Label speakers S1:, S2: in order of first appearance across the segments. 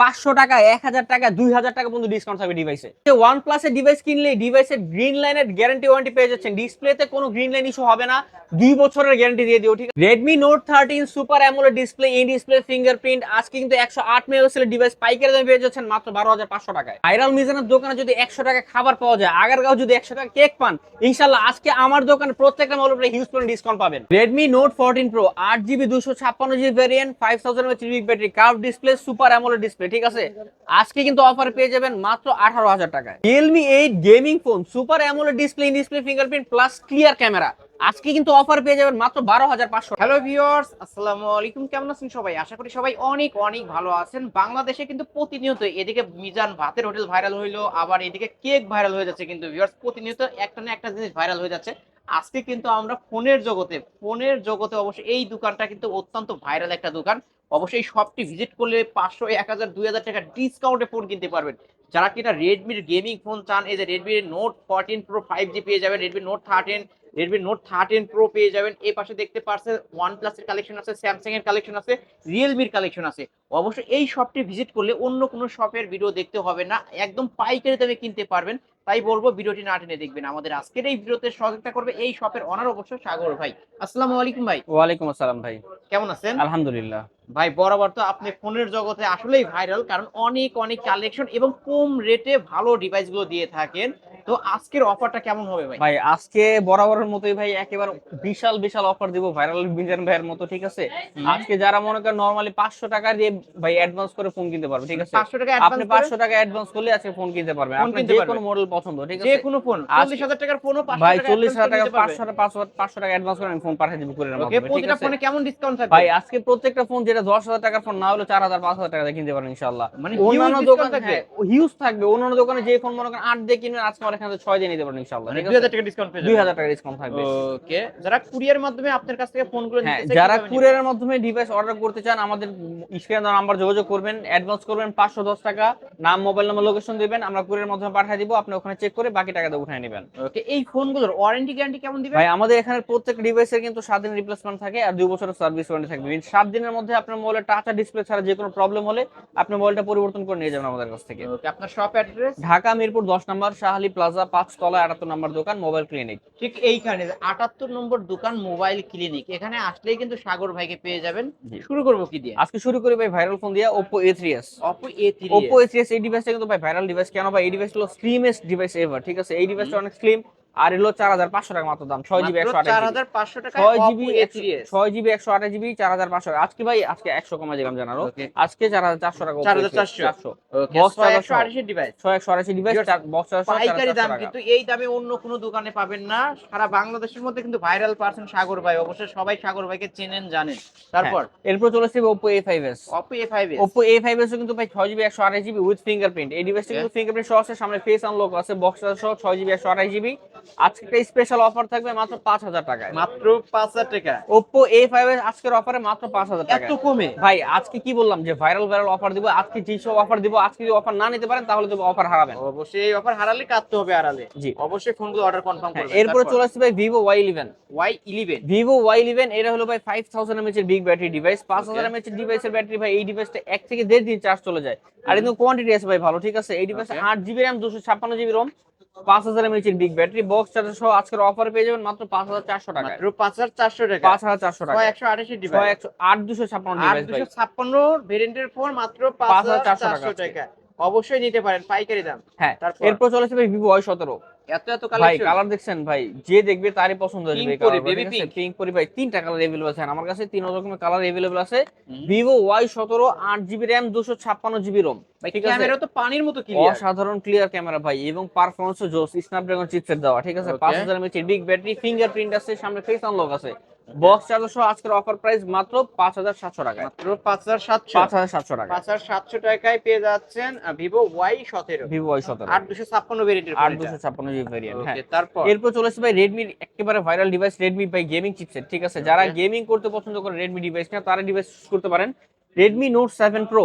S1: পাঁচশো টাকা, এক হাজার টাকা, দুই হাজার টাকা পর্যন্ত ডিসকাউন্ট থাকবে ডিভাইসে ওয়ান প্লাসের ডিভাইস কিনলে ডিভাইসের গ্রিন লাইনের গ্যারান্টি ওয়ারেন্টি পেয়ে যাচ্ছেন। ডিসপ্লেতে কোনো গ্রিন লাইন ইস্যু হবে না। দুই বছরের গ্যারান্টি দিয়ে দিও, ঠিক আছে? Redmi Note thirteen super AMOLED display in display fingerprint আজকে কিন্তু একশো আট মেগাপিক্সেলের ডিভাইস পাইকারি দামে পেয়ে যাচ্ছেন মাত্র বারো হাজার পাঁচশো টাকায়। ভাইরাল মিজানের দোকানে যদি একশো টাকা খাবার পাওয়া যায়, আগারগাঁও যদি একশো টাকা কেক পান ইনশাল্লাহ আজকে আমার দোকানে প্রত্যেকটা মলের উপরে হিউজ পরিমাণ ডিসকাউন্ট পাবেন। রেডমি নোট ফোরটিন প্রো আট জিবি দুশো ছাপ্পান্ন GB variant five thousand battery curve display super AMOLED display ঠিক আছে? আজকে কিন্তু অফার পেয়ে যাবেন মাত্র আঠারো হাজার টাকায়। Realme eight gaming phone super AMOLED display display fingerprint plus clear camera আজকে কিন্তু অফার পেয়ে যাবেন মাত্র বারো হাজার পাঁচশো
S2: হ্যালো ভিউয়ার্স আসসালামু আলাইকুম। কেমন আছেন সবাই? আশা করি সবাই অনেক অনেক ভালো আছেন। বাংলাদেশে কিন্তু প্রতিনিয়ত এদিকে মিজান ভাতের হোটেল ভাইরাল হইল, আবার এদিকে কেক ভাইরাল হয়ে যাচ্ছে কিন্তু ভিউয়ার্স প্রতিনিয়ত একটা না একটা জিনিস ভাইরাল হয়ে যাচ্ছে। আজকে কিন্তু আমরা ফোনের জগতে ফোনের জগতে অবশ্যই এই দোকানটা কিন্তু অত্যন্ত ভাইরাল একটা দোকান। অবশ্যই শপটি ভিজিট করলে পাঁচশো, এক হাজার, দুই হাজার টাকা ডিসকাউন্টে ফোন কিনতে পারবেন। যারা কিনা রেডমির গেমিং ফোন চান, এই যে রেডমির Note fourteen Pro five G পেয়ে যাবেন Redmi Note thirteen Redmi Note thirteen Pro পেয়ে যাবেন। এই পাশে দেখতে পাচ্ছেন ওয়ান প্লাসের কালেকশন আছে স্যামসাং এর কালেকশন আছে রিয়েলমির কালেকশন আছে। অবশ্যই এই শপটি ভিজিট করলে অন্য কোনো শপের ভিডিও দেখতে হবে না। একদম পাইকারি দামে কিনতে পারবেন। তাই বলব ভিডিওটি না টেনে দেখবেন। আমাদের আজকের এই ভিডিওতে সহযোগিতা করবে এই শপের অনার অবশ্য সাগর ভাই। আসসালামু আলাইকুম ভাই।
S1: ওয়ালাইকুম আসসালাম ভাই।
S2: কেমন আছেন?
S1: আলহামদুলিল্লাহ।
S2: ভাই বরাবর তো আপনি ফোনের জগতে আসলেই ভাইরাল কারণ অনেক অনেক কালেকশন এবং কম রেটে ভালো ডিভাইসগুলো দিয়ে থাকেন। তো আজকের অফারটা কেমন হবে ভাই?
S1: ভাই আজকে বরাবরের মতোই ভাই একেবারে বিশাল বিশাল অফার দিব ভাইরাল বিজন ভাইয়ের মতো ঠিক আছে? আজকে যারা মনে করেন নরমালি পাঁচশো টাকা দিয়ে ভাই অ্যাডভান্স করে ফোন কিনতে পারবে ঠিক আছে?
S2: পাঁচশো টাকা
S1: আপনি
S2: অ্যাডভান্স
S1: পাঁচশো টাকা অ্যাডভান্স করলে আজকে ফোন কিনতে পারবেন। আপনি যে কোনো মডেল পছন্দ ঠিক আছে?
S2: যে কোনো ফোন
S1: আজকে-
S2: চল্লিশ হাজার টাকার ফোনও
S1: ভাই চল্লিশ হাজার টাকা পাঁচশো টাকা পাঁচশো পাঁচশো টাকা অ্যাডভান্স করে আমি ফোন পাঠিয়ে দিব করে
S2: ওকে প্রতিটা ফোনে কেমন ডিসকাউন্ট থাকবে?
S1: ভাই আজকে প্রত্যেকটা ফোন যেটা দশ হাজার টাকার ফোন না হলে চার হাজার পাঁচ হাজার টাকা দিয়ে কিনতে পারেন ইনশাল্লাহ
S2: মানে
S1: অন্যান্য দোকান? হিউজ থাকবে। অন্যান্য দোকানে যে ফোন মনে করেন আট দিয়ে কিনবেন আজকে আমার এখানে ছয় দিয়ে নিতে পারেন ইনশাল্লাহ
S2: মানে দুই হাজার টাকা ডিসকাউন্ট
S1: দুই। হাজার টাকা ডিসকাউন্ট থাকবে।
S2: ওকে যারা কুরিয়ার মাধ্যমে আপনার কাছ থেকে ফোনগুলো
S1: হ্যাঁ যারা কুরিয়ারের মাধ্যমে ডিভাইস অর্ডার করতে চান আমাদের স্ক্রিনে নাম্বার যোগাযোগ করবেন অ্যাডভান্স করবেন পাঁচশো দশ টাকা নাম মোবাইল নাম্বার লোকেশন দিবেন আমরা কুরিয়ারের মাধ্যমে পাঠিয়ে দিব আপনি ওখানে চেক করে বাকি টাকা দিয়ে উঠায় নেবেন।
S2: ওকে এই ফোনগুলোর ওয়ারেন্টি গ্যারান্টি কেমন দিবে
S1: ভাই আমাদের এখানে প্রত্যেক ডিভাইসের কিন্তু সাত দিনের রিপ্লেসমেন্ট থাকে আর দুই বছরের সার্ভিস ওয়ারেন্টি থাকবে। সাত দিনের মধ্যে আপনার মোবাইলের টাচ আর ডিসপ্লে ছাড়া যে কোনো প্রবলেম হলে আপনি মোবাইলটা পরিবর্তন করে নিয়ে যাবেন আমাদের কাছ থেকে।
S2: ওকে আপনার শপ অ্যাড্রেস
S1: ঢাকা মিরপুর দশ নম্বর শাহালি প্লাজা পাঁচ তলা আটাত্তর নম্বর দোকান মোবাইল ক্লিনিক
S2: ঠিক এইখানে আটাত্তর নম্বর দোকান মোবাইল ক্লিনিক এখানে আসলেই কিন্তু সাগর ভাইকে পেয়ে যাবেন। শুরু করব কি দিয়ে?
S1: আজকে শুরু করি ভাই ভাইরাল ফোন দিয়ে Oppo A three S
S2: Oppo A three
S1: Oppo A three S এই ডিভাইসটা কিন্তু ভাই ভাইরাল ডিভাইস কেন ভাই এই ডিভাইস হলো স্লিমেস্ট ডিভাইস এভার ঠিক আছে? এই ডিভাইসটা অনেক স্লিম আর এলো চার হাজার পাঁচশো টাকা মাত্র দাম। ছয় জিবি একশো আঠাশ ছয় জিবি ছয় জিবি একশো আঠাশ জিবি চার হাজার পাঁচশো আজকে ভাই আজকে একশো কমা দিলাম
S2: Okay.
S1: আজকে চার হাজার চারশো টাকা
S2: চার হাজার চারশো। ছয় একশো
S1: আঠাশি ডিভাইস বক্স
S2: পাইকারি দাম কিন্তু এই দামে অন্য কোনো দোকানে পাবেন না। সারা বাংলাদেশের মধ্যে কিন্তু ভাইরাল পার্সন সাগর ভাই অবশ্যই সবাই সাগর ভাইকে চেনেন জানেন। তারপর?
S1: এরপর চলে আসছে Oppo A five S
S2: Oppo A five S
S1: Oppo A five S কিন্তু ভাই ছয় জিবি একশো আঠাশ জিবি উইথ ফিঙ্গারপ্রিন্ট এই ডিভাইসটা কিন্তু ফিঙ্গারপ্রিন্ট সহ আছে সামনে ফেস আনলক আছে বক্স সহ ছয় জিবি একশো আঠাশ জিবি। আজকে একটা স্পেশাল অফার থাকবে মাত্র পাঁচ হাজার টাকায়।
S2: মাত্র পাঁচ হাজার টাকা।
S1: আজকের অফারে মাত্র পাঁচ হাজার টাকা
S2: এত কমে?
S1: ভাই আজকে কি বললাম যে ভাইরাল ভাইরাল অফার দিব আজকে যে সব অফার দিব আজকে যদি অফার না নিতে পারেন তাহলে তো অফার হারাবেন।
S2: অবশ্যই এই অফার হারালে কাটতে হবে হারালে
S1: জি।
S2: অবশ্যই ফোনগুলো অর্ডার কনফার্ম করবেন।
S1: এরপরে চলে আসছে ভাই Vivo Y eleven
S2: Y eleven
S1: Vivo Y eleven এটা হলো ভাই ফাইভ থাউজেন্ড এমএচ এর বিগ ব্যাটারি ডিভাইস পাঁচ হাজার
S2: Okay.
S1: এমএচ এর ডিভাইসের ব্যাটারি ভাই এই ডিভাইসটা এক থেকে দেড় দিন চার্জ চলে যায়। আর কিন্তু কোয়ান্টিটি আছে ভাই ভালো ঠিক আছে? এই ডিভাইস. আট জিবি দুশো ছাপ্পান্ন জিবি রোম পাঁচ হাজার এমএচ এর বিগ ব্যাটারি বক্স চার্জার সহ আজকের অফার পেয়ে যাবেন মাত্র পাঁচ হাজার চারশো
S2: টাকা পাঁচ হাজার চারশো টাকা
S1: পাঁচ হাজার চারশো টাকা
S2: একশো আঠাশি ডিভাইস
S1: একশো আট দুশো ছাপ্পান্ন আট
S2: দুশো ছাপ্পান্ন ভেরিয়েন্টের ফোন মাত্র পাঁচ হাজার চারশো।
S1: টাকা
S2: অবশ্যই নিতে পারেন পাইকারি দাম।
S1: হ্যাঁ এরপর চলে আসবে ভিভো ওয়াই সতেরো।
S2: এত এত
S1: ভাই কালার দেখছেন? ভাই যে দেখবে তারই পছন্দ হবে
S2: পরি, বেবি পিঙ্ক
S1: পিঙ্ক পরি ভাই তিনটা কালার अवेलेबल আছে। আমার কাছে তিন রকমের কালার अवेलेबल আছে।
S2: ভাই ক্যামেরা তো পানির মতো ক্লিয়ার
S1: অসাধারণ ক্লিয়ার ক্যামেরা ভাই এবং পারফরমেন্স জোস। স্ন্যাপড্রাগন চিপসেট দেওয়া ঠিক আছে?
S2: Okay.
S1: পাঁচ হাজার এমএচ বিগ ব্যাটারি ফিঙ্গারপ্রিন্ট আছে সামনে ফেস আনলক আছে। বক্স চার্জার সহ আজকের অফার প্রাইস মাত্র পাঁচ হাজার সাতশো টাকায়।
S2: মাত্র পাঁচ হাজার সাতশো।
S1: পাঁচ হাজার সাতশো টাকা
S2: পাঁচ হাজার সাতশো টাকায় পেয়ে যাচ্ছেন ভিভো ওয়াই সতেরো।
S1: ভিভো ওয়াই সতেরো।
S2: আট দুশো ছাপ্পান্ন ভেরিয়েন্টের
S1: আট দুশো ছাপ্পান্ন হ্যাঁ।
S2: তারপর?
S1: এরপর চলে আসছে ভাই রেডমির একেবারে viral device Redmi by gaming chipset ঠিক আছে? যারা গেমিং করতে পছন্দ করে রেডমি ডিভাইস না তারা ডিভাইস করতে পারেন রেডমি নোট সেভেন প্রো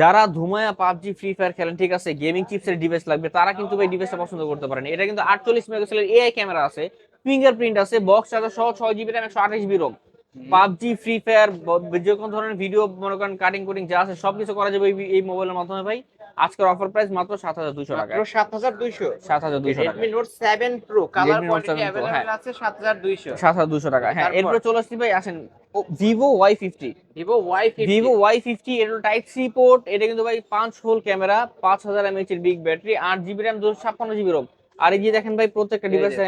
S1: যারা ধুমায়া পাবজি ফ্রি ফায়ার খেলেন ঠিক আছে? গেমিং চিপসের ডিভাইস লাগবে তারা কিন্তু এই ডিভাইসটা পছন্দ করতে পারেন। এটা কিন্তু আটচল্লিশ মেগাপিক্সেলের এআই ক্যামেরা আছে। ফিঙ্গারপ্রিন্ট আছে বক্স চার্জার সহ ছয় জিবি র্যাম একশো আঠাশ GB ROM PUBG Free Fire যে কোনো ধরনের ভিডিও মনে করেন কাটিং কুটিং যা আছে সবকিছু করা যাবে এই- মোবাইলের মাধ্যমে ভাই। আজকের অফার প্রাইস মাত্র সাত হাজার দুশো টাকা।
S2: সাত হাজার দুইশো।
S1: সাত হাজার টাকা।
S2: Redmi Note seven Pro colour
S1: Redmi Note
S2: quantity
S1: 7 Pro, available.
S2: আছে সাত হাজার দুইশো।
S1: সাত হাজার দুশো টাকা হ্যাঁ? এরপরে চলে আসছি ভাই আসেন Vivo Y fifty
S2: Vivo Y
S1: Vivo Y fifty এটা টাইপ সি পোর্ট এটা কিন্তু ভাই পাঁচ হোল ক্যামেরা পাঁচ হাজার এমএচ এর বিগ ব্যাটারি আট জিবি র্যাম দুশো ছাপ্পান্ন জিবি রোম আর এই যে দেখেন ভাই প্রত্যেকটা ডিভাইস ঠিক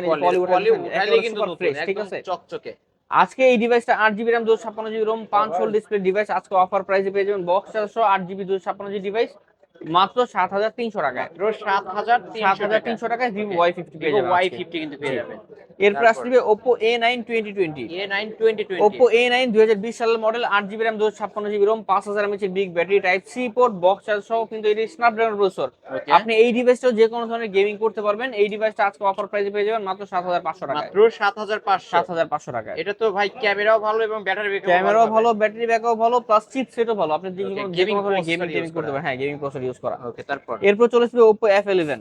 S2: ঠিক
S1: আছে?
S2: চকচকে।
S1: আজকে এই ডিভাইসটা আট জিবি র্যাম দুশো ছাপ্পান্ন জিবি রোম পাঁচ ডিসপ্লে ডিভাইস আজকে অফার প্রাইসে পেয়ে যাবেন বক্স চারশো আট জিবি দুশো ছাপ্পান্ন জিবি ডিভাইস মাত্র সাত হাজার তিনশো টাকায়।
S2: সাত হাজার
S1: সাত হাজার তিনশো টাকায়। ভিভো ওয়াই ফিফটি পেয়ে যাবেন
S2: ওয়াই ফিফটি কিন্তু পেয়ে যাবেন
S1: এরপর আসবে Oppo A nine twenty twenty
S2: A nine twenty
S1: Oppo A nine দুই হাজার বিশ সালের মডেল আট জিবি র্যাম দুশো ছাপ্পান্ন জিবি রোম পাঁচ হাজার mAh big battery type C port box charge সহ কিন্তু এটি স্ন্যাপড্রাগন প্রসেসর আপনি এই ডিভাইসটাও যে কোনো ধরনের গেমিং করতে পারবেন। এই ডিভাইসটা আজকে অফার প্রাইসে পেয়ে যাবেন মাত্র সাত হাজার পাঁচশো টাকা
S2: মাত্র সাত হাজার পাঁচশো।
S1: সাত হাজার পাঁচশো টাকা
S2: এটা তো ভাই ক্যামেরাও ভালো এবং ব্যাটারি ব্যাকআপ
S1: ক্যামেরাও ভালো ব্যাটারি ব্যাকআপ ভালো প্লাস চিপ সেটও ভালো। আপনি যে কোনো গেমিং করতে
S2: করা।
S1: পারেন। হ্যাঁ গেমিং প্রসেসর ইউজ করা।
S2: ওকে তারপর?
S1: এরপর চলে আসবে ইলেভেন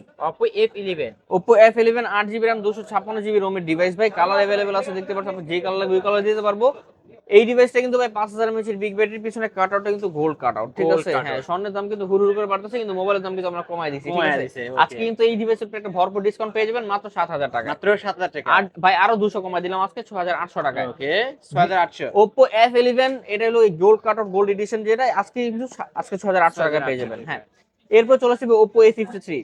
S1: ওপো এফ ইলেভেন আট জিবি র্যাম দুশো ছাপ্পান্ন জিবি রোমের ডিভাইস ভাই কালার अवेलेबल আছে দেখতে পাচ্ছেন আপনি যে কালার লাগবে ওই কালার দিতে পারব। এই ডিভাইসটা কিন্তু ভাই পাঁচ হাজার এমএচ বিগ ব্যাটারির পিছনে কাট আউটটা কিন্তু গোল্ড কাট আউট ঠিক আছে? হ্যাঁ স্বর্ণের দাম কিন্তু হুড় হুড় করে বাড়তেছে কিন্তু মোবাইলের দাম কিন্তু আমরা কমাই দিচ্ছি ঠিক আছে? আজকে কিন্তু এই ডিভাইসের উপর একটা ভরপুর ডিসকাউন্ট পেয়ে যাবেন মাত্র সাত হাজার টাকা
S2: মাত্র সাত হাজার টাকা।
S1: আর ভাই আরও দুশো কমাই দিলাম আজকে ছ হাজার আটশো টাকায়।
S2: ওকে ছয় হাজার আটশো।
S1: ওপো এফ ইলেভেন এটা হলো এই gold cut out gold edition যেটা আজকে কিন্তু আজকে ছ হাজার আটশো টাকা পেয়ে যাবেন হ্যাঁ। এরপর চলে আসবে ওপো এ ফিফটি থ্রি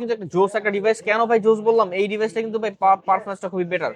S1: কিন্তু একটা জোস একটা ডিভাইস কেন ভাই জোস বললাম? এই ডিভাইসটা কিন্তু ভাই খুবই বেটার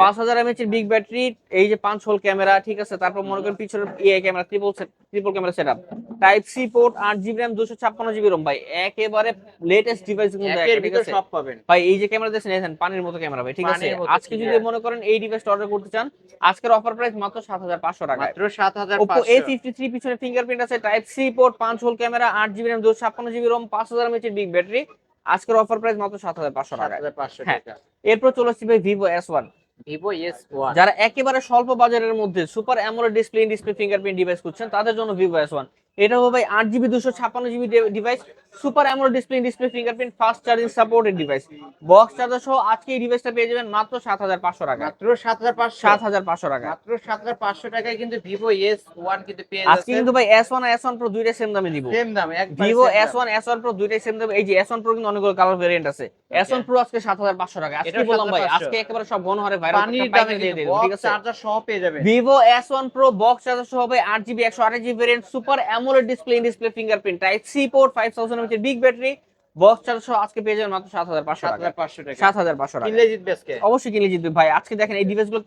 S1: পাঁচ হাজার এমএচ এর বিগ ব্যাটারি এই যে পাঁচ হোল ক্যামেরা ঠিক আছে? তারপর মনে করেন পিছনের AI camera triple triple camera setup type C port আট জিবি র্যাম দুশো ছাপ্পান্ন জিবি রোম ভাই একেবারে লেটেস্ট ডিভাইস কিন্তু
S2: সব পাবেন।
S1: ভাই এই যে ক্যামেরা দেখছেন পানির মতো ক্যামেরা ভাই ঠিক আছে? আজকে যদি মনে করেন এই ডিভাইসটা অর্ডার করতে চান আজকের অফার প্রাইস মাত্র সাত হাজার পাঁচশো টাকা
S2: মাত্র সাত হাজার
S1: ওপো এ ফিফটি থ্রি পিছনে ফিঙ্গারপ্রিন্ট আছে টাইপ সি পোর্ট পাঁচ হোল ক্যামেরা আট জিবি র্যাম দুশো ছাপ্পান্ন জিবি রোম পাঁচ হাজার এমএচ বিগ ব্যাটারি আজকের অফার প্রাইস মাত্র সাত হাজার পাঁচশো টাকা হ্যাঁ।
S2: টাকা।
S1: এরপর চলে আসছি ভাই Vivo S one
S2: Vivo S one
S1: যারা একেবারে স্বল্প বাজারের মধ্যে super AMOLED display display fingerprint device করছেন তাদের জন্য ভিভো এস ওয়ান এটা হবে ভাই আট জিবি দুশো ছাপ্পান্ন GB device super AMOLED display display fingerprint fast charging supported device box charger সহ আজকে এই ডিভাইসটা পেয়ে যাবেন মাত্র সাত হাজার পাঁচশো টাকা
S2: মাত্র সাত হাজার পাঁচশো।
S1: সাত হাজার পাঁচশো টাকা
S2: মাত্র সাত হাজার পাঁচশো টাকায় কিন্তু ভিভো এস ওয়ান কিন্তু পেয়ে
S1: আজকে কিন্তু ভাই S one S one Pro দুইটা সেম দামে দিব।
S2: সেম দাম
S1: Vivo S one S one Pro দুইটাই সেম দামে। এই যে এস ওয়ান প্রো কিন্তু অনেকগুলো কালার ভেরিয়েন্ট আছে। এস ওয়ান প্রো আজকে সাত হাজার পাঁচশো টাকা আজকে বললাম ভাই আজকে একেবারে সব গণহারে ভাইরাল
S2: পানির দামে
S1: দিয়ে দেবো ঠিক আছে?
S2: চার্জার সহ পেয়ে যাবে
S1: Vivo S one Pro box charger সহ হবে আট জিবি একশো আঠাশ GB variant super AMOLED display display fingerprint type C port five thousand mAh big battery box charger সহ আজকে পেয়ে যাবেন মাত্র সাত হাজার পাঁচশো
S2: সাত
S1: টাকা। সাত হাজার পাঁচশো টাকা।
S2: কিনলে জিতবে আজকে।
S1: অবশ্যই কিনে জিতবে। ভাই আজকে দেখেন এই ডিভাইসগুলো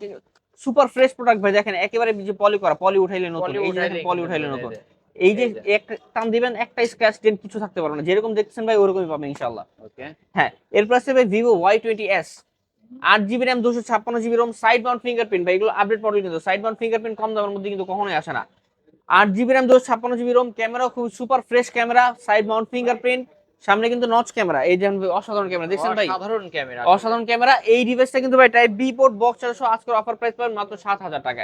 S1: সুপার ফ্রেশ প্রোডাক্ট ভাই দেখেন একেবারে যে পলি করা পলি উঠাইলে নতুন। এই যে পলি উঠাইলে নতুন। এই যে। একটা টান দিবেন একটা স্ক্র্যাচ টেন কিছু থাকতে পারবে না। যেরকম দেখছেন ভাই ওরকমই পাবেন ইনশাল্লাহ
S2: ওকে।
S1: হ্যাঁ এরপর আছে ভাই ভিভো ওয়াই টোয়েন্টি এস আট জিবি র্যাম দুশো ছাপ্পান্ন GB ROM side mount fingerprint ভাই এগুলো আপডেট মডেল কিন্তু সাইড মাউন্ট ফিঙ্গারপ্রিন্ট কম দামের মধ্যে কিন্তু কখনোই আসে না। আট জিবি র্যাম দুশো ছাপ্পান্ন জিবি রোম ক্যামেরা খুব super fresh camera side mount fingerprint সামনে কিন্তু নচ ক্যামেরা এই যে অসাধারণ ক্যামেরা দেখছেন ভাই?
S2: সাধারণ ক্যামেরা।
S1: অসাধারণ ক্যামেরা এই ডিভাইসটা কিন্তু ভাই টাইপ বি পোর্ট বক্স চারশো আজকের অফার প্রাইস পাবেন মাত্র সাত হাজার টাকা।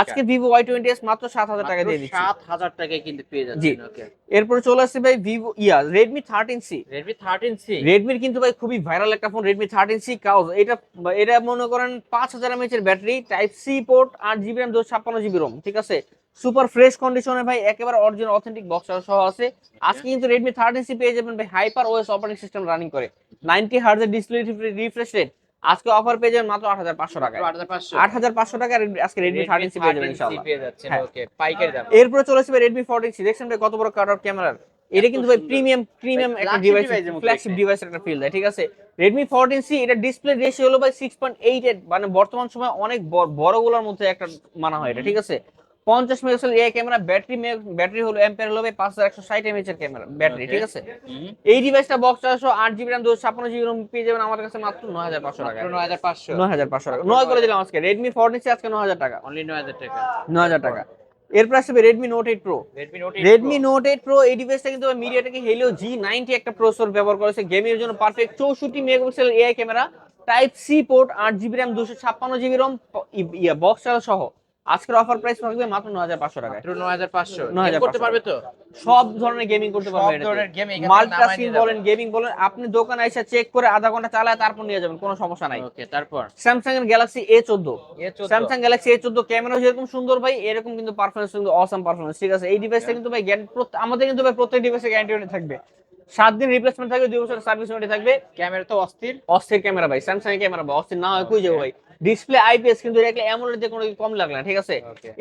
S1: আজকে ভিভো ওয়াই টোয়েন্টি এস মাত্র সাত হাজার টাকা দিয়ে দিচ্ছি।
S2: সাত হাজার টাকায় কিন্তু পেয়ে। যাচ্ছেন ওকে
S1: এরপরে চলে আসছে ভাই ভিভো ইয়া Redmi thirteen C
S2: Redmi thirteen C
S1: রেডমির কিন্তু ভাই খুবই ভাইরাল একটা phone Redmi thirteen C cows এটা এটা মনে করেন পাঁচ হাজার এমএচ এর ব্যাটারি টাইপ সি পোর্ট আট জিবি র্যাম দুশো ছাপ্পান্ন জিবি রোম ঠিক আছে? সুপার ফ্রেশ কন্ডিশনে ভাই একেবারে অরিজিনাল অথেন্টিক বক্স সহ আছে। আজকে কিন্তু থার্টিন সি পেয়ে যাবেন ভাই hyper OS operating system running করে। নাইনটি হার্জের ডিসপ্লে রিফ্রেশ রেট আজকে অফার পেয়ে যাবেন মাত্র আট হাজার পাঁচশো টাকা
S2: আট হাজার পাঁচশো।
S1: আট হাজার পাঁচশো টাকা আজকে থার্টিন সি পেয়ে যাবেন ইনশাল্লাহ
S2: পেয়ে যাচ্ছেন
S1: হ্যাঁ।
S2: ওকে পাইকারি দাম।
S1: এরপরে চলে আসবে ফোরটিন সি দেখছেন ভাই কত বড় কাট ক্যামেরা এটা কিন্তু ভাই প্রিমিয়াম প্রিমিয়াম একটা ডিভাইস ফ্ল্যাগশিপ ডিভাইস একটা ফিল দেয় ঠিক আছে? ফোরটিন সি এটা ডিসপ্লে রেশিও হলো ভাই সিক্স পয়েন্ট এইট এইট মানে বর্তমান সময় অনেক ব- বড়গুলোর মধ্যে একটা মানা হয় এটা ঠিক আছে? পঞ্চাশ মেগাপিক্সেল এ ক্যামেরা ব্যাটারি ব্যাটারি হলো এম্পিয়ার হলো ভাই পাঁচ হাজার একশো ষাট এমএচ এর ক্যামেরা ব্যাটারি ঠিক আছে? এই ডিভাইসটা বক্স চারশো আট জিবি র্যাম দুশো ছাপ্পান্ন জিবি রোম পেয়ে যাবেন আমার কাছে মাত্র নয় হাজার পাঁচশো টাকা।
S2: নয় হাজার পাঁচশো।
S1: নয় হাজার পাঁচশো টাকা। নয় করে দিলাম আজকে। রেডমি ফোরটিন সি আজকে নয় হাজার টাকা।
S2: অনলি নয় হাজার টাকা।
S1: নয় হাজার টাকা। এরপর আসবে Redmi Note
S2: eight Pro
S1: Redmi Note eight Pro এই ডিভাইসটা কিন্তু মিডিয়াটেক হেলিও জি নাইনটি একটা প্রসেসর ব্যবহার করেছে। গেমের জন্য পারফেক্ট চৌষট্টি megapixel AI camera type C port আট জিবি র্যাম দুশো ছাপ্পান্ন জিবি রম বক্স চার্জার সহ। আজকের অফার প্রাইস থাকবে মাত্র নয় হাজার পাঁচশো
S2: মাত্র 9500
S1: নয় হাজার
S2: গেম করতে পারবে তো?
S1: সব ধরনের গেমিং করতে
S2: পারবে
S1: সব
S2: ধরনের গেম এখানে
S1: মাল্টিটাস্কিং বলেন গেমিং বলেন আপনি দোকানে এসে চেক করে আধা ঘণ্টা চালায় তারপর নিয়ে যাবেন কোনো সমস্যা নাই।
S2: ওকে তারপর?
S1: স্যামসাং এর গ্যালাক্সি এ চোদ্দ।
S2: A14
S1: স্যামসাং গ্যালাক্সি এ চোদ্দ ক্যামেরা যেরকম সুন্দর ভাই এরকম কিন্তু পারফরমেন্স কিন্তু অসাম পারফরমেন্স ঠিক আছে? এই ডিভাইসটা কিন্তু ভাই গ্যারান্টি আমাদের কিন্তু ভাই প্রত্যেক ডিভাইসে গ্যারান্টি থাকবে। সাত দিন রিপ্লেসমেন্ট থাকবে দুই বছর সার্ভিস ওয়ারেন্টি থাকবে।
S2: ক্যামেরা তো অস্থির।
S1: অস্থির ক্যামেরা ভাই স্যামসাং এর ক্যামেরা ভাই অস্থির না হয় কই যাব ভাই? ডিসপ্লে আইপিএস কিন্তু দেখলে অ্যামোলেড যে কোনো কম লাগল না ঠিক আছে?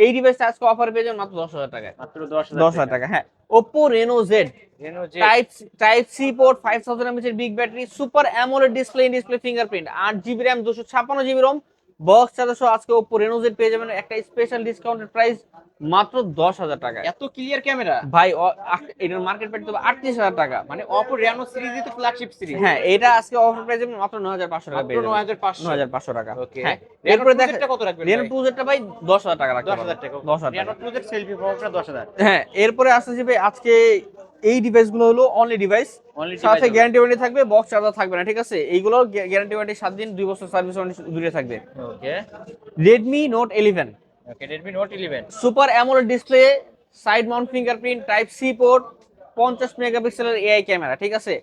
S1: এই ডিভাইসটা আজকে অফার পেয়ে যাবেন মাত্র দশ হাজার টাকায়
S2: মাত্র 10000
S1: দশ হাজার টাকা। হ্যাঁ। Oppo Reno Z
S2: Reno Z
S1: type type C port five thousand mAh এর big battery super AMOLED display in display fingerprint আট জিবি র্যাম দুশো ছাপ্পান্ন জিবি রোম বক্স চারশো আজকে ওপো রেনো জেড পেয়ে যাবেন। একটা স্পেশাল ডিসকাউন্টেড প্রাইস মাত্র দশ হাজার টাকা
S2: এত ক্লিয়ার ক্যামেরা
S1: ভাই এটার মার্কেট প্রাইস তো আটত্রিশ হাজার টাকা।
S2: মানে অপো রেনো সিরিজই তো ফ্ল্যাগশিপ সিরিজ
S1: হ্যাঁ এটা আজকে অফার প্রাইস মাত্র নয় হাজার পাঁচশো টাকা পেয়ে যাবেন।
S2: 9500
S1: নয় হাজার পাঁচশো টাকা।
S2: ওকে
S1: হ্যাঁ এরপরে
S2: প্রজেক্টটা
S1: দেখেন
S2: কত রাখবেন
S1: রেনো টু জেডটা ভাই দশ হাজার টাকা রাখতে
S2: 10000
S1: পারবেন।
S2: টাকা।
S1: দশ হাজার
S2: রেনো প্রজেক্ট সেলফি দশ হাজার।
S1: হ্যাঁ এরপরে আসতেছি ভাই আজকে এই ডিভাইসগুলো হলো অনলি ডিভাইস সাথে গ্যারান্টি ওয়ারেন্টি থাকবে বক্স চার্জার থাকবে না ঠিক আছে? এইগুলো গ্যারান্টি ওয়ারেন্টি সাত দিন দুই বছর সার্ভিস ওয়ারেন্টি দূরে থাকবে।
S2: Okay
S1: Redmi Note eleven
S2: okay Redmi Note 11
S1: super AMOLED display side mount fingerprint type C port পঞ্চাশ মেগাপিক্সেলের এআই ক্যামেরা ঠিক আছে?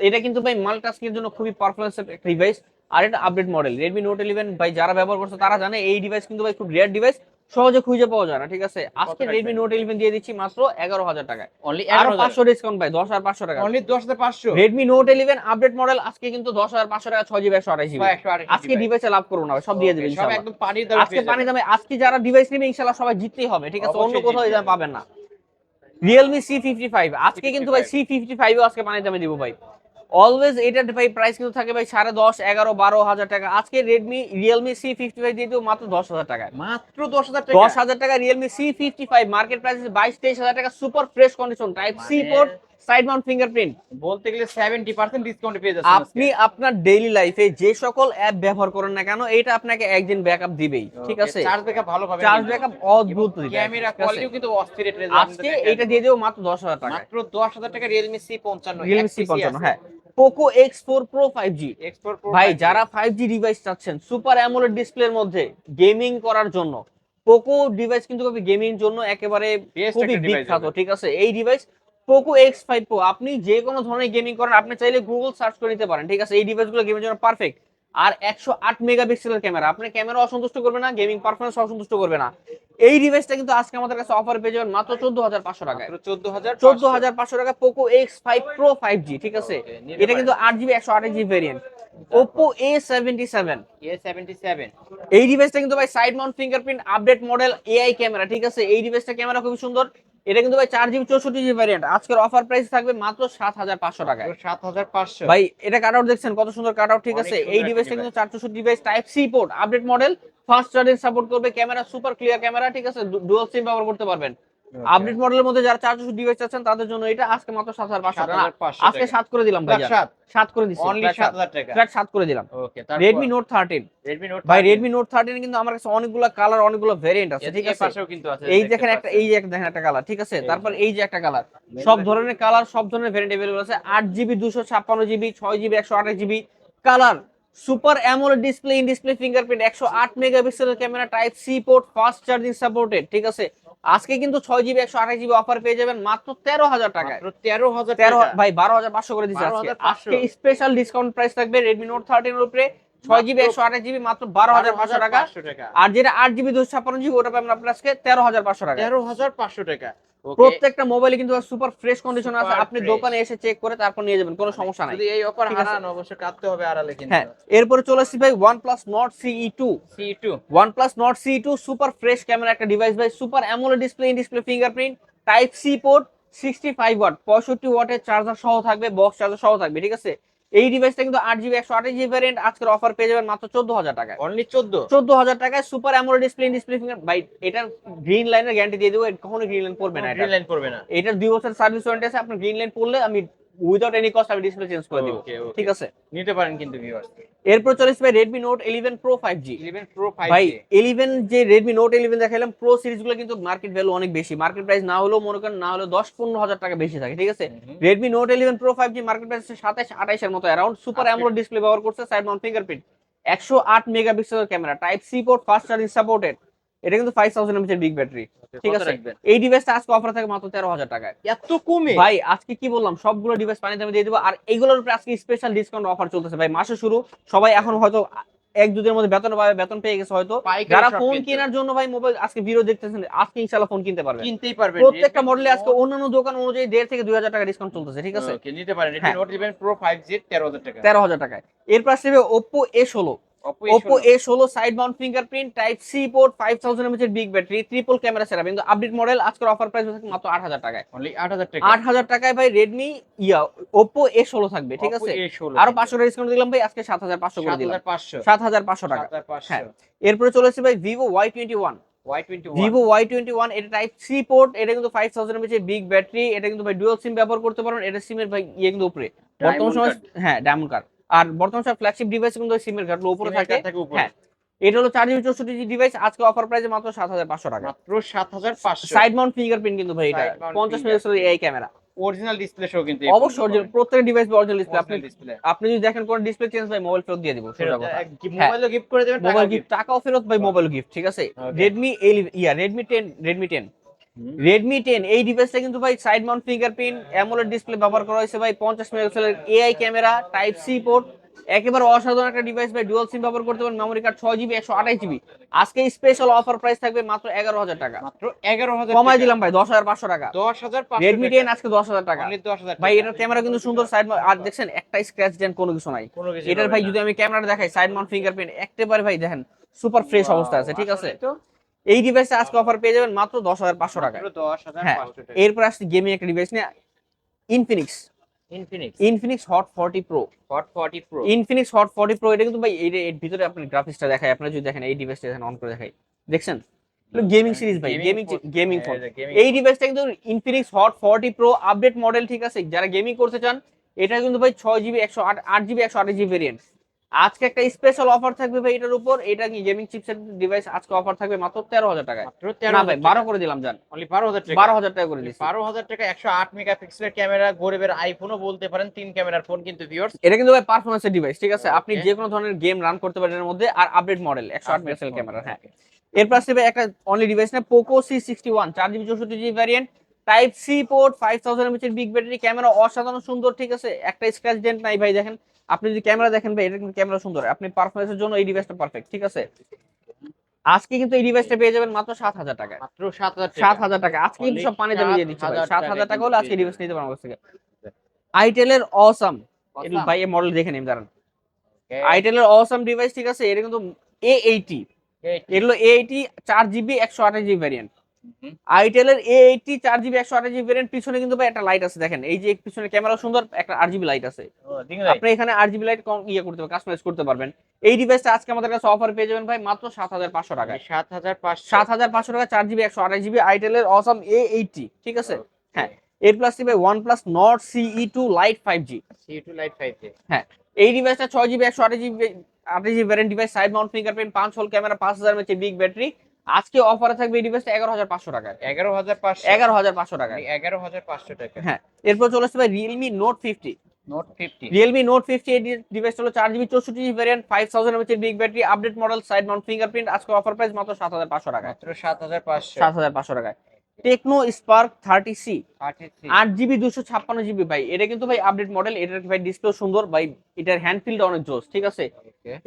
S1: এটা কিন্তু ভাই মাল্টাস্কির জন্য খুবই পারফরমেন্স একটা ডিভাইস আর এটা update model Redmi Note eleven ভাই যারা ব্যবহার করছে তারা জানে এই ডিভাইস কিন্তু ভাই খুব রেয়ার ডিভাইস সহজে খুঁজে পাওয়া যায় না ঠিক আছে? আজকে রেডমি নোট ইলেভেন দিয়ে দিচ্ছি মাত্র এগারো হাজার টাকায়।
S2: অনলি আরও
S1: পাঁচশো ডিসকাউন্ট পাই দশ হাজার পাঁচশো টাকা।
S2: Only 10500
S1: Redmi Note eleven update model আজকে কিন্তু দশ হাজার পাঁচশো টাকা ছয় জিবি একশো আঠাশ জিবি আজকে ডিভাইসে লাভ করব না ভাই, সব দিয়ে দেবে
S2: একদম পানির দামে
S1: আজকে পানি দামে আজকে যারা ডিভাইস নেবে ইনশাআল্লাহ সবাই জিততেই হবে ঠিক আছে? অন্য কোথাও এটা পাবেন না। রিয়েলমি সি ফিফটি ফাইভ আজকে কিন্তু ভাই সি ফিফটি ফাইভ আজকে পানি দামে দিব ভাই। অলওয়েজ এটার ভাই প্রাইস কিন্তু থাকে ভাই সাড়ে দশ এগারো বারো হাজার টাকা। আজকে Redmi Realme C fifty five দিয়ে মাত্র দশ হাজার টাকা
S2: মাত্র দশ হাজার
S1: দশ হাজার টাকা Realme C fifty five market price বাইশ তেইশ হাজার টাকা super fresh condition type C
S2: four
S1: port side mount fingerprint.
S2: বলতে গেলে 70% ডিসকাউন্ট পেয়ে যাচ্ছেন
S1: আপনি আপনার ডেইলি লাইফে যে সকল অ্যাপ ব্যবহার করেন না কেন এটা আপনাকে একদিন ব্যাকআপ দিবেই ঠিক আছে?
S2: চার্জ ব্যাকআপ ভালো পাবেন।
S1: চার্জ ব্যাকআপ অদ্ভুত দিবে,
S2: ক্যামেরা কোয়ালিটিও কিন্তু অস্থির এটা
S1: আজকে এইটা দিয়ে দেবো মাত্র দশ হাজার টাকা
S2: মাত্র 10000 টাকা Realme C55
S1: রিয়েলমি সি পঞ্চান্ন হ্যাঁ। Poco X four Pro five
S2: G
S1: ভাই যারা ফাইভ জি ডিভাইস চাচ্ছেন সুপার অ্যামোলেড ডিসপ্লের মধ্যে গেমিং করার জন্য পোকো ডিভাইস কিন্তু গেমিং জন্য একেবারে খুবই বিখ্যাত ঠিক আছে? এই device Poco X five Pro আপনি যে কোনো ধরনের গেমিং করেন আপনি চাইলে গুগল সার্চ করে নিতে পারেন ঠিক আছে? এই ডিভাইসগুলো গেমের জন্য পারফেক্ট আর একশো আট মেগাপিক্সেলের ক্যামেরা আপনি ক্যামেরা অসন্তুষ্ট করবে না গেমিং পারফরমেন্স অসন্তুষ্ট করবে না। এই ডিভাইসটা কিন্তু আজকে আমাদের কাছে অফার পেয়ে যাবেন মাত্র চোদ্দ হাজার পাঁচশো টাকায়।
S2: চোদ্দ হাজার
S1: চোদ্দ হাজার পাঁচশো টাকা Poco X five Pro five G ঠিক আছে? এটা কিন্তু আট জিবি একশো আঠাশ GB variant Oppo A seventy seven
S2: A77
S1: এই ডিভাইসটা কিন্তু ভাই side mount fingerprint update model AI camera ঠিক আছে? এই ডিভাইসটা ক্যামেরা খুবই সুন্দর। এটা কিন্তু ভাই চার জিবি চৌষট্টি জিবি ভ্যারিয়েন্ট আজকের অফার প্রাইস থাকবে মাত্র সাত হাজার পাঁচশো টাকা
S2: সাত হাজার পাঁচশো।
S1: ভাই এটা কাট আউট দেখছেন কত সুন্দর কাট আউট ঠিক আছে? এই
S2: ডিভাইস
S1: ডিভাইসটা কিন্তু চার চৌষট্টি device type C port update model first charging support করবে ক্যামেরা সুপার ক্লিয়ার ক্যামেরা ঠিক আছে? ডুয়াল সিম ব্যবহার করতে পারবেন। আপডেট মডেলের মধ্যে যারা চার চৌষট্টি ডিভাইস আছেন তাদের জন্য এটা আজকে মাত্র সাত হাজার পাঁচশো টাকা
S2: 7500
S1: আজকে সাত করে দিলাম ভাই
S2: সাত
S1: সাত করে দিচ্ছি
S2: অনলি 7000 টাকা
S1: ফ্ল্যাট সাত করে দিলাম
S2: okay
S1: Redmi Note thirteen
S2: Redmi Note
S1: ভাই
S2: 13
S1: রেডমি নোট থার্টিন কিন্তু আমার কাছে অনেকগুলো কালার অনেকগুলো ভেরিয়েন্ট আছে
S2: এর-
S1: ঠিক
S2: এর
S1: আছে
S2: পাশেও কিন্তু আছে
S1: এই
S2: দেখতে
S1: দেখেন একটা
S2: পাচ্ছেন।
S1: এই যে একটা দেখেন একটা কালার ঠিক আছে
S2: এই
S1: তারপর
S2: যে।
S1: এই যে একটা কালার
S2: Manual
S1: সব
S2: version।
S1: ধরনের কালার সব ধরনের ভেরিয়েন্ট अवेलेबल আছে আট জিবি দুশো ছাপ্পান্ন জিবি ছয় জিবি একশো আঠাশ GB colour super AMOLED display in display fingerprint একশো আট মেগাপিক্সেলের camera type C port fast charging supported ঠিক আছে? আজকে কিন্তু ছয় জিবি একশো আঠাশ জিবি অফার পেয়ে যাবেন মাত্র তেরো হাজার টাকায়।
S2: তেরো হাজার
S1: তেরো
S2: টাকা।
S1: ভাই বারো হাজার পাঁচশো করে দিচ্ছে আজকে।
S2: 12,500
S1: আজকে স্পেশাল ডিসকাউন্ট প্রাইস থাকবে রেডমি নোট থার্টিন এর উপরে। ছয় জিবি একশো আঠাশ জিবি মাত্র বারো হাজার পাঁচশো টাকা। আর যেটা আট জিবি দুশো ছাপ্পান্ন জিবি ওটা পাবেন আপনার আজকে তেরো হাজার পাঁচশো টাকা
S2: 13500 টাকা। ওকে
S1: প্রত্যেকটা মোবাইলে কিন্তু সুপার ফ্রেশ কন্ডিশন আছে। আপনি দোকানে এসে চেক করে তারপর নিয়ে যাবেন কোনো সমস্যা নাই।
S2: যদি এই অফার হারান অবশ্যই কাটতে হবে আড়ালে কিন্তু।
S1: হ্যাঁ এরপরে চলে আসছি ভাই CE two
S2: C2
S1: OnePlus Nord two super fresh camera একটা ডিভাইস ভাই super AMOLED display in display fingerprint type C port sixty five watt পঁয়ষট্টি ওয়াটের চার্জার সহ থাকবে বক্স চার্জার সহ থাকবে ঠিক আছে? এই ডিভাইসটা কিন্তু আট জিবি একশো আঠাশ জিবি ভ্যারিয়েন্ট আজকের অফার পেয়ে যাবেন মাত্র চোদ্দ হাজার টাকায়।
S2: অনলি 14
S1: চোদ্দ? হাজার টাকায় super AMOLED display display finger ভাই এটার গ্রিন লাইনের গ্যারান্টি দিয়ে দেবো কখনো গ্রিন লাইন পড়বে না এটা।
S2: গ্রিন লাইন পড়বে না।
S1: এটার দুই বছর সার্ভিস ওয়ারেন্টি আছে আপনি গ্রিন লাইন পড়লে আমি উইদাউট এনি কস্ট আমি ডিসপ্লে চেঞ্জ করে দিব. ঠিক আছে?
S2: নিতে পারেন কিন্তু ভিউয়ার্স
S1: এরপর চলে আসবে note eleven pro five G
S2: 11 Pro 5G
S1: ভাই ইলেভেন যে রেডমি নোট ইলেভেন দেখালাম প্রো সিরিজগুলো কিন্তু মার্কেট ভ্যালু অনেক বেশি। মার্কেট প্রাইস না হলেও মনে করেন না হলেও দশ পনেরো হাজার টাকা বেশি থাকে ঠিক আছে? Note eleven pro five G market price সাতাশ আঠাইশের মতো অ্যারাউন্ড সুপার অ্যামোলেড ডিসপ্লে ব্যবহার করছে সাইড মাউন্ট ফিঙ্গারপ্রিন্ট একশো আট মেগাপিক্সেলের camera type C port fast charging supported এটা কিন্তু ফাইভ থাউজেন্ড এমএচ এর বিগ ব্যাটারি ঠিক আছে? এই ডিভাইসটা আজকে অফার থাকে মাত্র তেরো হাজার টাকায়।
S2: এত কমে?
S1: ভাই আজকে কি বললাম? সবগুলো ডিভাইস পানি দামে দিয়ে দেবো আর এগুলোর উপরে আজকে স্পেশাল ডিসকাউন্ট অফার চলতেছে। ভাই মাসে শুরু সবাই এখন হয়তো এক দুদিনের মধ্যে বেতন পাবে বেতন পেয়ে গেছে হয়তো। যারা ফোন কেনার জন্য ভাই মোবাইল আজকে ভিডিও দেখতেছেন আজকে ইনশাল্লাহ ফোন কিনতে পারবেন।
S2: কিনতেই পারবেন।
S1: প্রত্যেকটা মডেলে আজকে অন্যান্য দোকান অনুযায়ী দেড় থেকে দুই হাজার টাকা ডিসকাউন্ট চলতেছে ঠিক আছে?
S2: নিতে পারেন।
S1: হ্যাঁ।
S2: Redmi Note 11 Pro 5G 13000 টাকা।
S1: তেরো হাজার টাকায়। এরপর আসবে এ ষোলো।
S2: Oppo
S1: ওপো এ ষোলো side mount fingerprint type C port five thousand mAh এর বিগ ব্যাটারি ট্রিপল ক্যামেরা সেরা কিন্তু আপডেট মডেল আজকের অফার প্রাইস থাকে মাত্র আট হাজার টাকায়।
S2: অনলি 8000 টাকা।
S1: আট হাজার টাকায় ভাই রেডমি ইয়া এ ষোলো থাকবে ঠিক আছে?
S2: A16
S1: আরও পাঁচশো টাকা ডিসকাউন্ট দিলাম ভাই আজকে সাত হাজার পাঁচশো করে দিলাম।
S2: 7500
S1: সাত হাজার পাঁচশো টাকা। হ্যাঁ। এরপরে চলে এসেছে ভাই Vivo Y twenty one
S2: Y21
S1: Vivo Y twenty one এটা টাইপ সি পোর্ট এটা কিন্তু five thousand mAh big battery এটা কিন্তু ভাই ডুয়াল সিম ব্যবহার করতে পারবেন এটা সিমের ভাই ইয়ে কিন্তু উপরে। বর্তমান সময় হ্যাঁ ডায়মন্ড কার্ড আর বর্তমান সময় ফ্ল্যাগশিপ ডিভাইস কিন্তু সিমের কার্ড উপরে থাকে। হ্যাঁ এটা হলো চার জিবি চৌষট্টি ডিভাইস আজকে অফার প্রাইসে মাত্র সাত হাজার পাঁচশো টাকা।
S2: মাত্র 7500
S1: সাইড মাউন্ট ফিঙ্গারপ্রিন্ট কিন্তু ভাই এটা পঞ্চাশ। মেগাপিক্সেল এই ক্যামেরা
S2: অরিজিনাল ডিসপ্লে সহ কিন্তু
S1: অবশ্যই original, প্রত্যেকটা ডিভাইস অরিজিনাল ডিসপ্লে আপনি
S2: ডিসপ্লে
S1: আপনি যদি দেখেন কোন ডিসপ্লে চেঞ্জ ভাই মোবাইল ফেরত দিয়ে দিব সোজা কথা।
S2: মোবাইলও গিফট করে দেবেন
S1: মোবাইল গিফট টাকাও ফেরত ভাই মোবাইল গিফট ঠিক আছে?
S2: Okay.
S1: Redmi yeah Redmi ten Redmi ten
S2: হুম।
S1: রেডমি টেন এই ডিভাইসটা কিন্তু ভাই side mount fingerprint AMOLED display ব্যবহার করা হয়েছে ভাই পঞ্চাশ মেগাপিক্সেলের AI camera type C port একেবারে অসাধারণ একটা ডিভাইস ভাই ডুয়াল সিম ব্যবহার করতে পারেন মেমোরি কার্ড ছয় জিবি একশো আঠাশ জিবি আজকে স্পেশাল অফার প্রাইস থাকবে মাত্র এগারো হাজার টাকা।
S2: মাত্র 11000
S1: কমাই দিলাম ভাই দশ হাজার পাঁচশো টাকা।
S2: 10500
S1: রেডমি টেন আজকে দশ হাজার টাকা।
S2: অনলি 10000
S1: ভাই এটার ক্যামেরা কিন্তু সুন্দর সাইড আর দেখছেন একটা স্ক্র্যাচ দেন কোনো কিছু নাই। এটার ভাই যদি আমি ক্যামেরাটা দেখাই সাইড মাউন্ট ফিঙ্গারপ্রিন্ট একেবারে ভাই দেখেন সুপার ফ্রেশ অবস্থা আছে ঠিক আছে?
S2: তো
S1: এই ডিভাইসে আজকে অফার পেয়ে যাবেন মাত্র দশ হাজার পাঁচশো টাকায়।
S2: মাত্র 10500
S1: হ্যাঁ
S2: টাকা।
S1: এরপর আসছে গেমিং একটা ডিভাইস নিয়ে Infinix
S2: Infinix
S1: Infinix hot forty pro
S2: hot 40 pro
S1: Infinix hot forty pro এটা কিন্তু ভাই এর ভিতরে আপনি গ্রাফিক্সটা দেখায় আপনারা যদি দেখেন এই ডিভাইসটা দেখেন অন করে দেখাই। দেখছেন? গেমিং সিরিজ ভাই গেমিং গেমিং ফোন এই ডিভাইসটা কিন্তু Infinix hot forty pro update model ঠিক আছে। যারা গেমিং করতে চান এটা কিন্তু ভাই ছয় জিবি একশো আট আট জিবি একশো আঠাশ জিবি ভেরিয়েন্ট আজকে একটা স্পেশাল অফার থাকবে ভাই এটার উপর। এটা কি গেমিং চিপসেট ডিভাইস আজকে অফার থাকবে মাত্র তেরো হাজার টাকায়? না ভাই
S2: 13
S1: বারো করে দিলাম জান।
S2: অনলি 12000 টাকা।
S1: বারো হাজার টাকা করে দিচ্ছি
S2: 12000 টাকা 108 মেগাপিক্সেলের ক্যামেরা গরিবের আইফোনও বলতে পারেন তিন ক্যামেরার ফোন কিন্তু ভিউয়ার্স
S1: এটা কিন্তু ভাই পারফরমেন্সের ডিভাইস ঠিক আছে? আপনি যে কোনো ধরনের গেম রান করতে পারেন এর মধ্যে আর আপডেট মডেল একশো আট মেগাপিক্সেল ক্যামেরা হ্যাঁ। আসছে ভাই একটা অনলি ডিভাইস না পোকো সি সিক্সটি ওয়ান চার জিবি চৌষট্টি GB variant type C port five thousand mAh এর বিগ ব্যাটারি ক্যামেরা অসাধারণ সুন্দর ঠিক আছে? একটা স্ক্র্যাচ ডেন্ট নাই ভাই দেখেন। আপনি যদি ক্যামেরা দেখেন ভাই এটা কিন্তু ক্যামেরা সুন্দর। আপনি পারফরমেন্সের জন্য এই ডিভাইসটা পারফেক্ট ঠিক আছে? আজকে কিন্তু এই ডিভাইসটা পেয়ে যাবেন মাত্র সাত হাজার টাকায়।
S2: মাত্র 7000 টাকা।
S1: সাত হাজার টাকা। আজকে কিন্তু সব পানি দামে দিয়ে দিচ্ছে
S2: 7,000
S1: সাত হাজার টাকা হলে আজকে ডিভাইস নিতে পারেন আমার থেকে। আইটেলের অসাম. ভাই এই মডেল দেখে নিন দাঁড়ান. আইটেলের অসাম ডিভাইস ঠিক আছে? এটা কিন্তু এ এইটি. এগুলো এ এইটি চার জিবি একশো আঠাশ জিবি ভ্যারিয়েন্ট
S2: হুম।
S1: আইটেলের এ চার জিবি একশো আঠাশ জিবি ভ্যারিয়েন্ট পিছনে কিন্তু ভাই একটা লাইট আছে দেখেন। এই যে পিছনে ক্যামেরা সুন্দর একটা আট জিবি লাইট আছে। আপনি এখানে আট জিবি লাইট কম ইয়ে করতে পারবেন কাস্টমাইজ করতে পারবেন। এই ডিভাইসটা আজকে আমাদের কাছে অফার পেয়ে যাবেন ভাই মাত্র সাত হাজার পাঁচশো টাকায়।
S2: 7500
S1: সাত হাজার পাঁচশো। টাকা চার জিবি একশো আঠাশ জিবি আইটেলের অসাম এ এইটি ঠিক আছে? হ্যাঁ এর প্লাস দিবে one plus Nord CE two lite five G
S2: C2 Lite 5G
S1: এই ডিভাইসটা ছয় জিবি একশো আঠাশ জিবি আঠাশ GB variant device side mount fingerprint পাঁচ হোল ক্যামেরা পাঁচ হাজার এমএচ বিগ ব্যাটারি আজকে অফারে থাকবে এই ডিভাইসটা এগারো হাজার পাঁচশো টাকায়।
S2: 11500
S1: এগারো হাজার পাঁচশো টাকায়।
S2: 11500 টাকা।
S1: হ্যাঁ এরপর চলে আসছে ভাই Realme note fifty
S2: note 50
S1: Realme note fifty এই ডিভাইসটা হলো চার জিবি চৌষট্টি GB variant five thousand mAh big battery update model side mount fingerprint আজকে অফার প্রাইস মাত্র সাত হাজার পাঁচশো টাকায়।
S2: মাত্র 7500
S1: সাত হাজার পাঁচশো টাকায়। টেকনো স্পার্ক থার্টি সি আট জিবি দুশো ছাপ্পান্ন জিবি ভাই। এটা কিন্তু ভাই আপডেট মডেল এটার ভাই ডিসপ্লে সুন্দর। ভাই এটার হ্যান্ড ফিলটা অনেক জোস ঠিক আছে.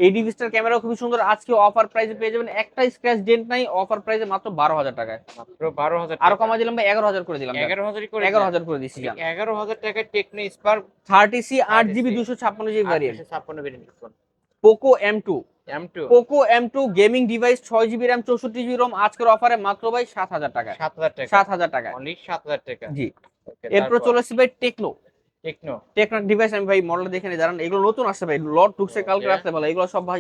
S1: এই ডিভাইসটার ক্যামেরা খুবই সুন্দর। আজকে অফার প্রাইসে পেয়ে যাবেন। একটা স্ক্র্যাচ ডেন্ট নাই। অফার প্রাইসে মাত্র বারো হাজার টাকায়।
S2: মাত্র 12000
S1: আরও কমা দিলাম ভাই এগারো হাজার করে দিলাম
S2: 11000 করে
S1: এগারো হাজার করে দিচ্ছি
S2: 11000 টাকা টেকনো স্পার্ক
S1: থার্টি সি আট জিবি দুশো ছাপ্পান্ন GB variant
S2: 56 variant phone
S1: Poco M two
S2: M2
S1: Poco M two gaming device ছয় জিবি র্যাম চৌষট্টি জিবি রোম আজকের অফারে মাত্র ভাই সাত হাজার টাকা।
S2: সাত হাজার টাকা।
S1: সাত হাজার টাকা।
S2: সাত হাজার টাকা।
S1: জি। এরপর চলে আসছে ভাই টেকনো
S2: টেকনো।
S1: টেকনো ডিভাইস আমি ভাই মডেল দেখে নিই দাঁড়ান এগুলো নতুন আসছে ভাই লট ঢুকছে কালকে. রাখতে পারলে এগুলো সব ভাই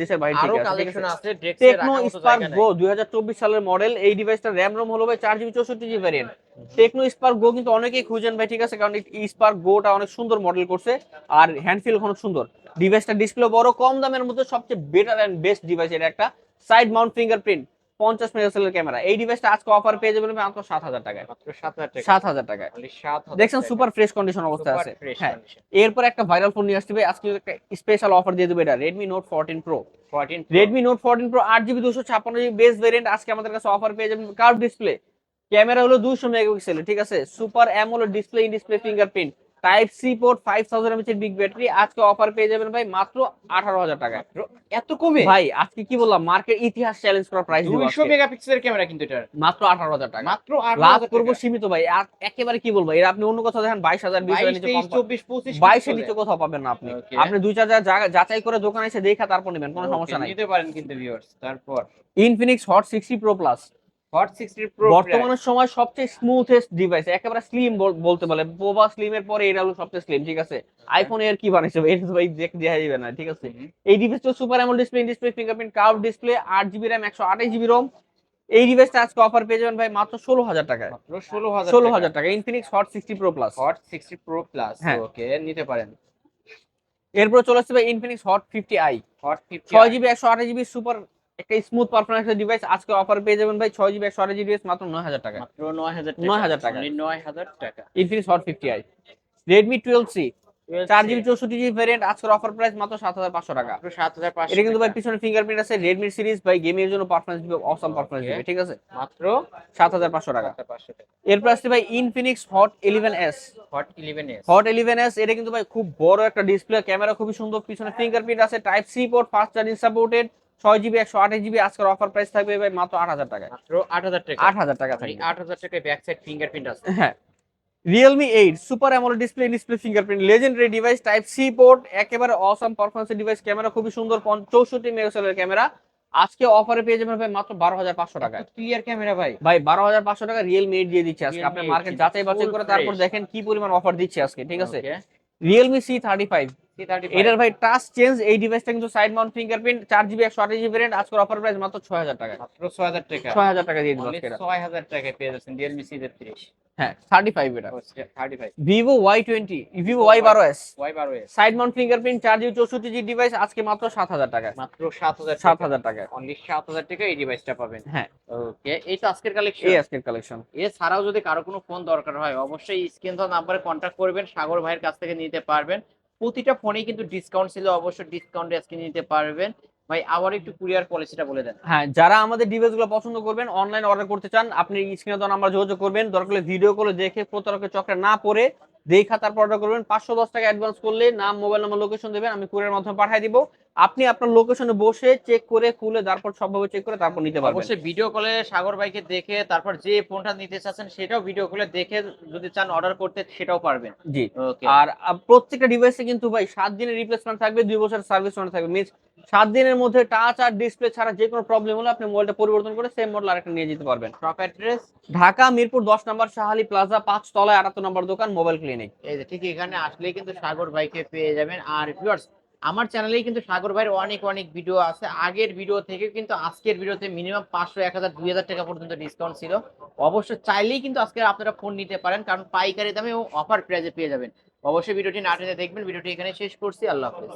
S1: দেশের বাইরে থেকে
S2: কালেকশন
S1: আছে? টেকনো স্পার্ক গো দুই হাজার চব্বিশ সালের মডেল এই ডিভাইসটার র্যাম রোম হলো ভাই চার জিবি চৌষট্টি GB variant Tecno spark go কিন্তু অনেকেই খুঁজেন ভাই ঠিক আছে? কারণ এই স্পার্ক গোটা অনেক সুন্দর মডেল করছে আর হ্যান্ডফিল অনেক সুন্দর। ডিভাইসটা ডিসপ্লে বড় কম দামের মধ্যে সবচেয়ে বেটার এন্ড বেস্ট ডিভাইস এটা একটা সাইড মাউন্ট ফিঙ্গারপ্রিন্ট পঞ্চাশ মেগাপিক্সেলের ক্যামেরা। এই ডিভাইসটা আজকে অফার পেয়ে যাবেন মাত্র সাত হাজার টাকায়।
S2: মাত্র সাত হাজার
S1: টাকায়।
S2: 7,000
S1: দেখছেন সুপার ফ্রেশ কন্ডিশন
S2: অবস্থা
S1: আছে। হ্যাঁ। এরপর একটা ভাইরাল ফোন নিয়ে আসতে হবে আজকে একটা স্পেশাল অফার দিয়ে দেবে এটা। Redmi note fourteen pro
S2: 14 Pro।
S1: Redmi note fourteen pro আট জিবি দুশো ছাপ্পান্ন জিবি বেস ভেরিয়েন্ট আজকে আমাদের কাছে অফার পেয়ে যাবেন। কার্ভ ডিসপ্লে ক্যামেরা হলো দুশো মেগাপিক্সেল ঠিক আছে? Super AMOLED display in display fingerprint type C port five thousand mAh এর বিগ ব্যাটারি আজকে অফার পেয়ে যাবেন ভাই মাত্র আঠারো হাজার টাকায়।
S2: এত কমে?
S1: ভাই আজকে কি বললাম? মার্কেট ইতিহাস চ্যালেঞ্জ করার প্রাইস
S2: দুইশো মেগাপিক্সেলের ক্যামেরা কিন্তু এটা
S1: মাত্র আঠারো হাজার টাকা।
S2: মাত্র
S1: লাভ করব সীমিত ভাই একেবারে কি বলব? এর আপনি অন্য কোথাও দেখেন বাইশ হাজার বিশ হাজার
S2: 22,
S1: নিচে
S2: 23,
S1: কম পাবেন।
S2: 24, 25
S1: বাইশের নিচে কোথাও পাবেন না আপনি। আপনি দুই চার যাচাই করে দোকানে এসে দেখা তারপর নেবেন কোনো সমস্যা নাই।
S2: নিতে পারেন কিন্তু ভিউয়ার্স তারপর।
S1: Infinix hot sixty pro plus
S2: hot 60 pro
S1: বর্তমানের সময় সবচেয়ে স্মুথেস্ট ডিভাইস একেবারে স্লিম বলতে বলে পোভা স্লিমের পরে এটা হলো সবচেয়ে স্লিম ঠিক আছে? আইফোন এর কি বানাইছে তো ভাই দেখ দেখা যাবে না ঠিক আছে? এই ডিভাইসটা super AMOLED display display fingerprint curve display আট জিবি র্যাম একশো আঠাশ জিবি রোম এই ডিভাইসটা আজকে অফার পেয়ে যাবেন ভাই মাত্র ষোলো হাজার টাকায়।
S2: মাত্র 16000
S1: ষোলো হাজার টাকা Infinix hot sixty pro plus
S2: hot 60 pro
S1: plus.
S2: Okay নিতে পারেন।
S1: এরপর চলে আসছে ভাই Infinix hot fifty i
S2: hot 50
S1: ছয় জিবি একশো আঠাশ জিবি সুপার একটা স্মুথ পারফরমেন্স ডিভাইস আজকে অফার পেয়ে যাবেন ভাই ছয় জিবি একশো আঠাশ জিবি মাত্র নয় হাজার টাকা।
S2: মাত্র 9000 টাকা
S1: 9,000 টাকা।
S2: 9000 টাকা।
S1: Infinix hot fifty i Redmi twelve C চার জিবি চৌষট্টি জিবি ভ্যারিয়েন্ট আজকের অফার প্রাইস মাত্র সাত হাজার পাঁচশো টাকা।
S2: মাত্র 7500
S1: এটা কিন্তু ভাই পিছনে ফিঙ্গারপ্রিন্ট আছে রেডমি সিরিজ ভাই গেমিং এর জন্য পারফরমেন্স দিবে অসম পারফরমেন্স দিবে ঠিক আছে?
S2: মাত্র
S1: সাত হাজার পাঁচশো টাকা।
S2: 7500 টাকা।
S1: এরপর আসছে ভাই Infinix hot eleven S
S2: hot 11 S
S1: hot eleven S এটা কিন্তু ভাই খুব বড় একটা ডিসপ্লে ক্যামেরা খুবই সুন্দর পিছনে ফিঙ্গারপ্রিন্ট আছে type C port fast charging supported ছয় জিবি একশো আঠাশ জিবি আজকের অফার প্রাইস থাকবে ভাই মাত্র আট হাজার টাকা
S2: মাত্র 8000 টাকা।
S1: আট হাজার টাকা থাকবে
S2: 8000 টাকায় ব্যাক সাইড ফিঙ্গারপ্রিন্ট আছে।
S1: হ্যাঁ। Realme eight super AMOLED display display fingerprint legendary device type C port একেবারে অসাম পারফরমেন্সের ডিভাইস ক্যামেরা খুবই সুন্দর পঞ্চ- চৌষট্টি মেগাপিক্সেলের ক্যামেরা আজকে অফারে পেয়ে যাবেন ভাই মাত্র বারো হাজার পাঁচশো টাকা
S2: ক্লিয়ার ক্যামেরা ভাই।
S1: ভাই বারো হাজার পাঁচশো টাকা রিয়েলমি এইট দিয়ে দিচ্ছে আজকে। আপনি মার্কেট যাচাই বাছাই করে তারপর দেখেন কি পরিমাণ অফার দিচ্ছে আজকে ঠিক আছে? Realme C thirty five
S2: C35
S1: এটার ভাই টাচ চেঞ্জ এই ডিভাইসটা কিন্তু সাইড মাউন্ট ফিঙ্গারপ্রিন্ট চার জিবি একশো আঠাশ জিবি ভ্যারিয়েন্ট আজকের অফার প্রাইস মাত্র ছয় হাজার টাকা।
S2: মাত্র 6000 টাকা।
S1: ছয় হাজার টাকা দিয়ে আজকে এটা।
S2: 6000 টাকায় পেয়ে যাচ্ছেন Realme C35
S1: হ্যাঁ থার্টি ফাইভ এটা
S2: ও, 35
S1: Vivo Y twenty Vivo Y বারো S
S2: Y12s
S1: side mount fingerprint চার জিবি চৌষট্টি জি ডিভাইস আজকে মাত্র সাত হাজার টাকা।
S2: মাত্র 7000
S1: সাত হাজার টাকা।
S2: অনলি 7000 টাকা এই ডিভাইসটা পাবেন।
S1: হ্যাঁ।
S2: ওকে এই তো আজকের কালেকশন
S1: এই আজকের কালেকশন
S2: এছাড়াও যদি কারও কোনো ফোন দরকার হয় অবশ্যই স্ক্রিন নাম্বারে কন্ট্যাক্ট করবেন সাগর ভাইয়ের কাছ থেকে নিতে পারবেন। প্রতিটা ফোনে কিন্তু ডিসকাউন্ট ছিল, অবশ্যই ডিসকাউন্ট আজকে নিতে পারবেন। ভাই, আবার একটু কুরিয়ার পলিসিটা বলে দেন।
S1: হ্যাঁ যারা আমাদের ডিভাইসগুলো পছন্দ করবেন অনলাইন অর্ডার করতে চান, আপনি স্ক্রিনে তো নাম্বার যোগাযোগ করবেন। দরকার হলে ভিডিও কলে দেখে প্রতারকের চক্রে না পড়ে দেখা তারপর অর্ডার করবেন। পাঁচশো দশ টাকা অ্যাডভান্স করলে নাম মোবাইল নাম্বার লোকেশন দেবেন আমি কুরিয়ার মাধ্যমে পাঠিয়ে দিব। আপনি আপনার লোকেশনে বসে চেক করে খুলে তারপর সবভাবে চেক করে তারপর নিতে পারবেন।
S2: অবশ্যই ভিডিও কলে সাগর ভাইকে দেখে তারপর যে ফোনটা নিতে চাচ্ছেন সেটাও ভিডিও কলে দেখে যদি চান অর্ডার করতে সেটাও পারবেন।
S1: জি। আর প্রত্যেকটা ডিভাইসে কিন্তু ভাই সাত দিনের রিপ্লেসমেন্ট থাকবে দুই বছর সার্ভিস ওয়ারেন্টি থাকবে। মিনস সাত দিনের মধ্যে টাচ আর ডিসপ্লে ছাড়া যে কোনো প্রবলেম হলে আপনি মোবাইলটা পরিবর্তন করে সেম মডেল আরেকটা নিয়ে যেতে পারবেন।
S2: শপ অ্যাড্রেস
S1: ঢাকা মিরপুর দশ নম্বর শাহালি প্লাজা পাঁচ তলায় আটাত্তর নম্বর দোকান মোবাইল ক্লিনিক
S2: এই যে ঠিক এখানে আসলেই কিন্তু সাগর ভাইকে পেয়ে যাবেন। আর ভিউয়ার্স আমার চ্যানেলেই কিন্তু সাগর ভাইয়ের অনেক অনেক ভিডিও আছে। আগের ভিডিও থেকে কিন্তু আজকের ভিডিওতে মিনিমাম পাঁচশো এক হাজার দুই হাজার টাকা পর্যন্ত ডিসকাউন্ট ছিল। অবশ্যই চাইলেই কিন্তু আজকে আপনারা ফোন নিতে পারেন কারণ পাইকারি দামে ও অফার প্রাইজে পেয়ে যাবেন। অবশ্যই ভিডিওটি না টেনে দেখবেন ভিডিওটি এখানে শেষ করছি। আল্লাহ হাফেজ।